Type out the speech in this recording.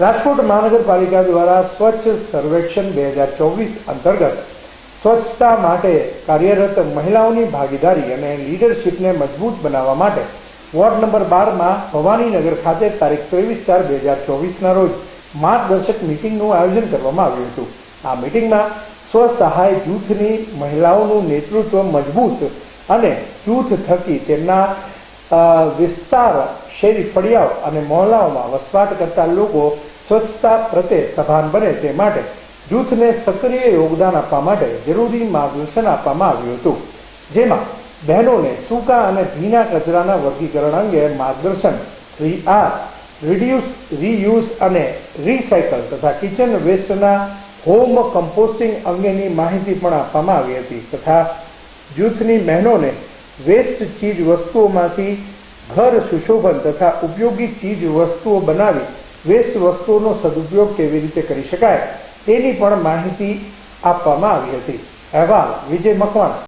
રાજકોટ મહાનગરપાલિકા દ્વારા સ્વચ્છ સર્વેક્ષણ બે હજાર ચોવીસ અંતર્ગત સ્વચ્છતા માટે કાર્યરત મહિલાઓની ભાગીદારી અને લીડરશીપને મજબૂત બનાવવા માટે વોર્ડ નંબર બારમાં ભવાનીનગર ખાતે તારીખ ત્રેવીસ ચાર બે હજાર ચોવીસના રોજ માર્ગદર્શક મિટિંગનું આયોજન કરવામાં આવ્યું હતું. આ મિટિંગમાં સ્વસહાય જૂથની મહિલાઓનું નેતૃત્વ મજબૂત અને જૂથ થકી તેમના વિસ્તાર શેરી ફળિયાઓ અને મહોલ્લાઓમાં વસવાટ કરતા લોકો સ્વચ્છતા પ્રત્યે સભાન બને તે માટે જૂથને સક્રિય યોગદાન આપવા માટે જરૂરી માર્ગદર્શન આપવામાં આવ્યું હતું જેમાં બહેનોને સૂકા અને ભીના કચરાના વર્ગીકરણ અંગે માર્ગદર્શન થ્રી આર રિડ્યુસ રીયુઝ અને રીસાયકલ તથા કિચન વેસ્ટના હોમ કમ્પોસ્ટિંગ અંગેની માહિતી પણ આપવામાં આવી હતી તથા જૂથની બહેનોને વેસ્ટ ચીજ વસ્તુઓમાંથી ઘર સુશોભન તથા ઉપયોગી ચીજ વસ્તુઓ બનાવી વેસ્ટ વસ્તુઓનો સદુપયોગ કેવી રીતે કરી શકાય તેની પણ માહિતી આપવામાં આવી હતી. અહેવાલ વિજય મકવાણા.